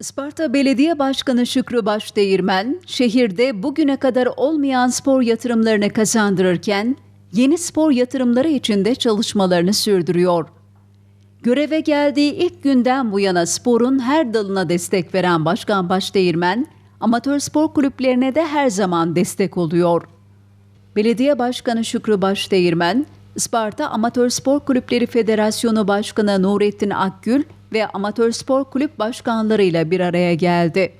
Isparta Belediye Başkanı Şükrü Başdeğirmen, şehirde bugüne kadar olmayan spor yatırımlarını kazandırırken, yeni spor yatırımları için de çalışmalarını sürdürüyor. Göreve geldiği ilk günden bu yana sporun her dalına destek veren Başkan Başdeğirmen, amatör spor kulüplerine de her zaman destek oluyor. Belediye Başkanı Şükrü Başdeğirmen, Isparta Amatör Spor Kulüpleri Federasyonu Başkanı Nurettin Akgül ve Amatör Spor Kulüp başkanlarıyla bir araya geldi.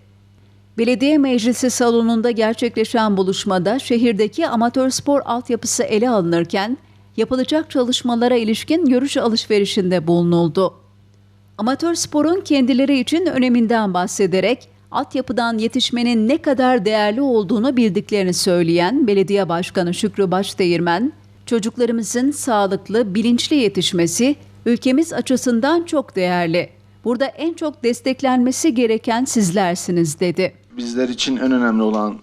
Belediye Meclisi salonunda gerçekleşen buluşmada şehirdeki amatör spor altyapısı ele alınırken yapılacak çalışmalara ilişkin görüş alışverişinde bulunuldu. Amatör sporun kendileri için öneminden bahsederek altyapıdan yetişmenin ne kadar değerli olduğunu bildiklerini söyleyen Belediye Başkanı Şükrü Başdeğirmen, çocuklarımızın sağlıklı, bilinçli yetişmesi ülkemiz açısından çok değerli. Burada en çok desteklenmesi gereken sizlersiniz dedi. bizler için en önemli olan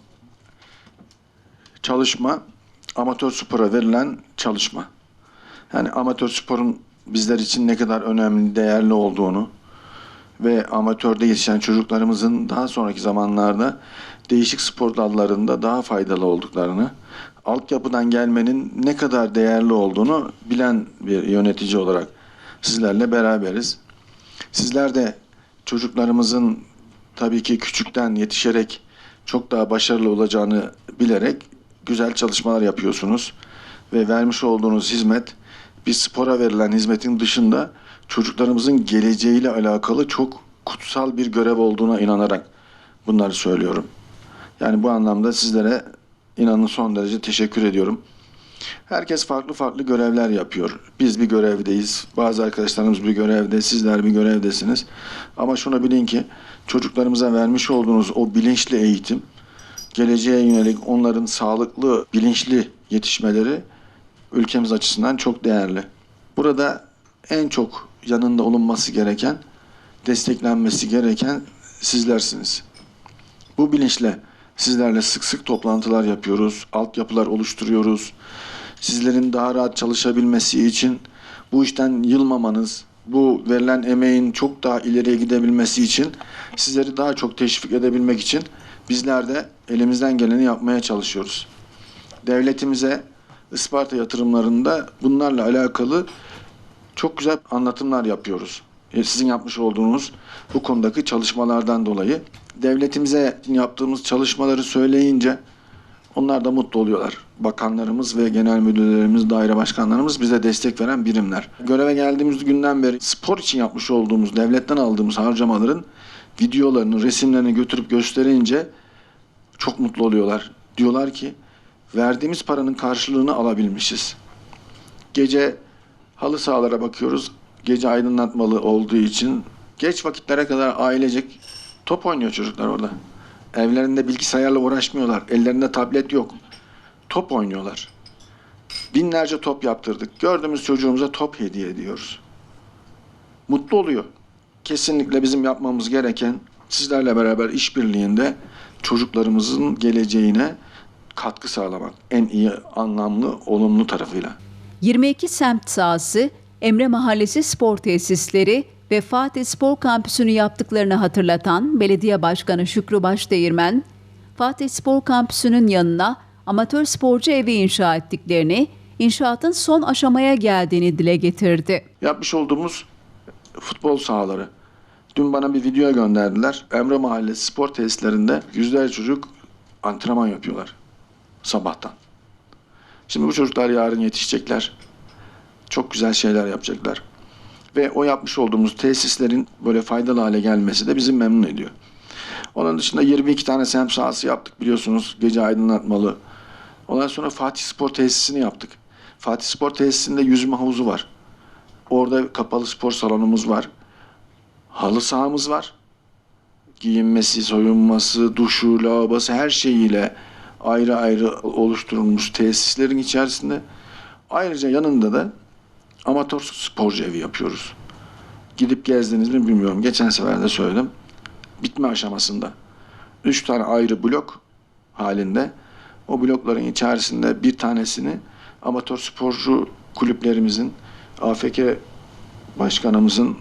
çalışma amatör spora verilen çalışma. Yani amatör sporun bizler için ne kadar önemli, değerli olduğunu ve amatörde yetişen çocuklarımızın daha sonraki zamanlarda değişik spor dallarında daha faydalı olduklarını, altyapıdan gelmenin ne kadar değerli olduğunu bilen bir yönetici olarak sizlerle beraberiz. Sizler de çocuklarımızın tabii ki küçükten yetişerek çok daha başarılı olacağını bilerek güzel çalışmalar yapıyorsunuz ve vermiş olduğunuz hizmet bir spora verilen hizmetin dışında çocuklarımızın geleceğiyle alakalı çok kutsal bir görev olduğuna inanarak bunları söylüyorum. Yani bu anlamda sizlere inanın son derece teşekkür ediyorum. Herkes farklı farklı görevler yapıyor. Biz bir görevdeyiz. Bazı arkadaşlarımız bir görevde, sizler bir görevdesiniz. Ama şunu bilin ki çocuklarımıza vermiş olduğunuz o bilinçli eğitim, geleceğe yönelik onların sağlıklı, bilinçli yetişmeleri ülkemiz açısından çok değerli. Burada en çok yanında olunması gereken, desteklenmesi gereken sizlersiniz. Bu bilinçle sizlerle sık sık toplantılar yapıyoruz, altyapılar oluşturuyoruz. Sizlerin daha rahat çalışabilmesi için bu işten yılmamanız, bu verilen emeğin çok daha ileriye gidebilmesi için sizleri daha çok teşvik edebilmek için bizler de elimizden geleni yapmaya çalışıyoruz. Devletimize Isparta yatırımlarında bunlarla alakalı çok güzel anlatımlar yapıyoruz. E, Sizin yapmış olduğunuz bu konudaki çalışmalardan dolayı devletimize yaptığımız çalışmaları söyleyince onlar da mutlu oluyorlar. Bakanlarımız ve genel müdürlerimiz, daire başkanlarımız bize destek veren birimler. Göreve geldiğimiz günden beri spor için yapmış olduğumuz, devletten aldığımız harcamaların videolarını, resimlerini götürüp gösterince çok mutlu oluyorlar. Diyorlar ki verdiğimiz paranın karşılığını alabilmişiz. Gece halı sahalara bakıyoruz. Gece aydınlatmalı olduğu için geç vakitlere kadar ailecek top oynuyor çocuklar orada. Evlerinde bilgisayarla uğraşmıyorlar. Ellerinde tablet yok. Top oynuyorlar. Binlerce top yaptırdık. Gördüğümüz çocuğumuza top hediye ediyoruz. Mutlu oluyor. Kesinlikle bizim yapmamız gereken sizlerle beraber işbirliğinde çocuklarımızın geleceğine katkı sağlamak. En iyi anlamlı, olumlu tarafıyla. 22 semt sahası, Emre Mahallesi spor tesisleri ve Fatih Spor Kampüsü'nü yaptıklarını hatırlatan Belediye Başkanı Şükrü Başdeğirmen, Fatih Spor Kampüsü'nün yanına amatör sporcu evi inşa ettiklerini, inşaatın son aşamaya geldiğini dile getirdi. Yapmış olduğumuz futbol sahaları. Dün bana bir video gönderdiler. Emre Mahallesi spor tesislerinde yüzlerce çocuk antrenman yapıyorlar. Sabahtan. Şimdi bu çocuklar yarın yetişecekler. Çok güzel şeyler yapacaklar. Ve o yapmış olduğumuz tesislerin böyle faydalı hale gelmesi de bizi memnun ediyor. Onun dışında 22 tane semt sahası yaptık biliyorsunuz. Gece aydınlatmalı. Ondan sonra Fatih Spor tesisini yaptık. Fatih Spor tesisinde yüzme havuzu var. Orada kapalı spor salonumuz var. Halı sahamız var. Giyinmesi, soyunması, duşu, lavabosu her şeyiyle ayrı ayrı oluşturulmuş tesislerin içerisinde. Ayrıca yanında da amatör sporcu evi yapıyoruz. Gidip gezdiniz mi bilmiyorum. Geçen sefer de söyledim. Bitme aşamasında. Üç tane ayrı blok halinde. O blokların içerisinde bir tanesini amatör sporcu kulüplerimizin, AFK başkanımızın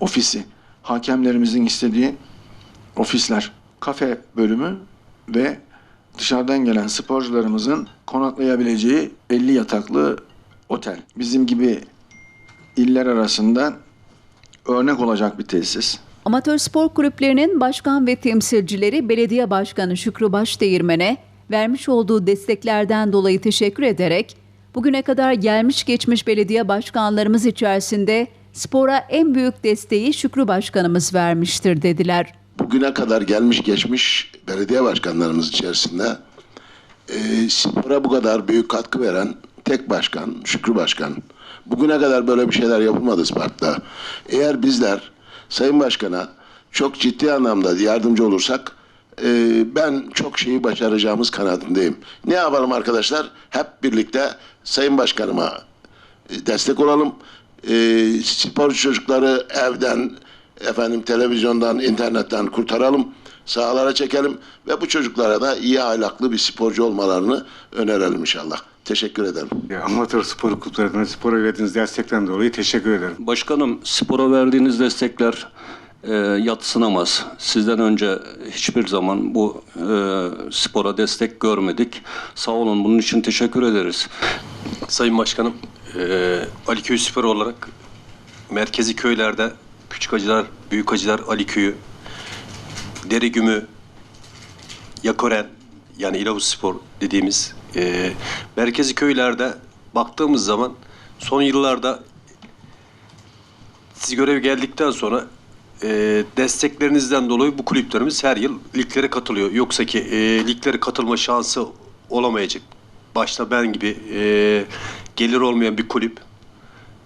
ofisi, hakemlerimizin istediği ofisler, kafe bölümü ve dışarıdan gelen sporcularımızın konaklayabileceği 50 yataklı otel. Bizim gibi iller arasında örnek olacak bir tesis. Amatör spor kulüplerinin başkan ve temsilcileri Belediye Başkanı Şükrü Başdeğirmen'e vermiş olduğu desteklerden dolayı teşekkür ederek bugüne kadar gelmiş geçmiş belediye başkanlarımız içerisinde spora en büyük desteği Şükrü Başkanımız vermiştir dediler. bugüne kadar gelmiş geçmiş belediye başkanlarımız içerisinde e, spora bu kadar büyük katkı veren tek başkan Şükrü Başkan. Bugüne kadar böyle bir şeyler yapılmadı Isparta'da. Eğer bizler Sayın Başkan'a çok ciddi anlamda yardımcı olursak e, ben çok şeyi başaracağımız kanaatindeyim. Ne yapalım arkadaşlar? Hep birlikte Sayın Başkanıma e, destek olalım. E, sporcu çocukları evden, efendim televizyondan, internetten kurtaralım. Sahalara çekelim ve bu çocuklara da iyi ahlaklı bir sporcu olmalarını önerelim inşallah. Teşekkür ederim. Ya, Amatör spor kulüplerine spora verdiğiniz destekten dolayı teşekkür ederim. Başkanım, spora verdiğiniz destekler e, yatsınamaz. Sizden önce hiçbir zaman bu e, spora destek görmedik. Sağ olun, bunun için teşekkür ederiz. Sayın Başkanım, eee Aliköy Spor olarak merkezi köylerde Küçük Acılar, Büyük Acılar, Aliköy'ü, Derigümü, Yakoren yani İlavuz Spor dediğimiz eee, merkezi köylerde baktığımız zaman son yıllarda siz görev geldikten sonra eee, desteklerinizden dolayı bu kulüplerimiz her yıl liglere katılıyor. Yoksa ki eee liglere katılma şansı olamayacak. Başta ben gibi eee, gelir olmayan bir kulüp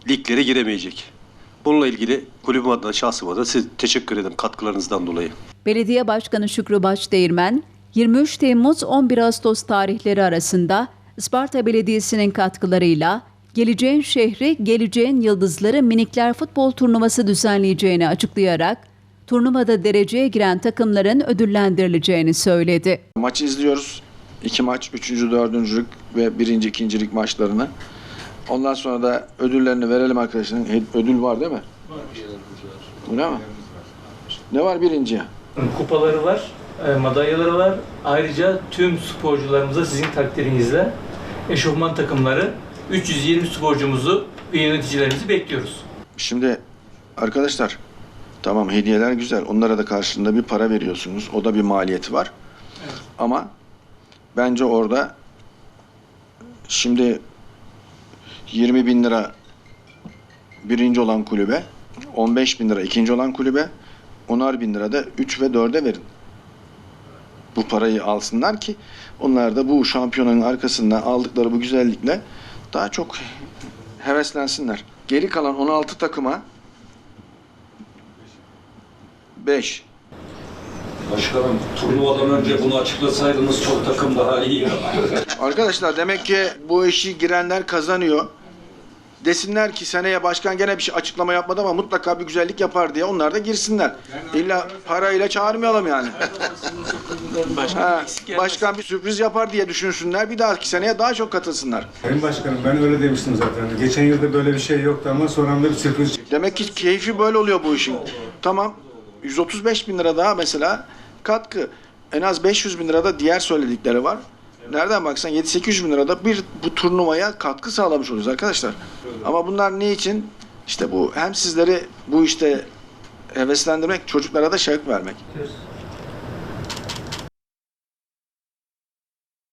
liglere giremeyecek. Bununla ilgili kulübüm adına şahsım adına size teşekkür ederim katkılarınızdan dolayı. Belediye Başkanı Şükrü Başdeğirmen, 23 Temmuz 11 Ağustos tarihleri arasında Isparta Belediyesi'nin katkılarıyla Geleceğin Şehri, Geleceğin Yıldızları minikler futbol turnuvası düzenleyeceğini açıklayarak turnuvada dereceye giren takımların ödüllendirileceğini söyledi. Maçı izliyoruz. İki maç, üçüncü, dördüncülük ve birinci, ikincilik maçlarını. Ondan sonra da ödüllerini verelim arkadaşlar. Ödül var değil mi? Var. Öyle mi? Ne var birinciye? kupaları var, madalyaları var. Ayrıca tüm sporcularımıza sizin takdirinizle eşofman takımları 320 sporcumuzu ve yöneticilerimizi bekliyoruz. Şimdi arkadaşlar tamam hediyeler güzel. Onlara da karşılığında bir para veriyorsunuz. O da bir maliyeti var. Ama bence orada şimdi 20 bin lira birinci olan kulübe 15 bin lira ikinci olan kulübe 10'ar bin lira da 3 ve 4'e verin. Bu parayı alsınlar ki onlar da bu şampiyonanın arkasından aldıkları bu güzellikle daha çok heveslensinler. Geri kalan 16 takıma 5. Başkanım turnuvadan önce bunu açıklasaydınız çok takım daha iyi. Arkadaşlar demek ki bu işi girenler kazanıyor. Desinler ki seneye başkan gene bir şey açıklama yapmadı ama mutlaka bir güzellik yapar diye onlar da girsinler. İlla parayla çağırmayalım yani. Ha, başkan bir sürpriz yapar diye düşünsünler. Bir dahaki seneye daha çok katılsınlar. Sayın Başkanım ben öyle demiştim zaten. Geçen yılda böyle bir şey yoktu ama son anda bir sürpriz çıktı. Demek ki keyfi böyle oluyor bu işin. Tamam. 135 bin lira daha mesela katkı. En az 500 bin lira da diğer söyledikleri var. Nereden baksan 7-800 bin lira da bir bu turnuvaya katkı sağlamış oluyoruz arkadaşlar. Ama bunlar ne için? İşte bu hem sizleri bu işte heveslendirmek, çocuklara da şevk vermek.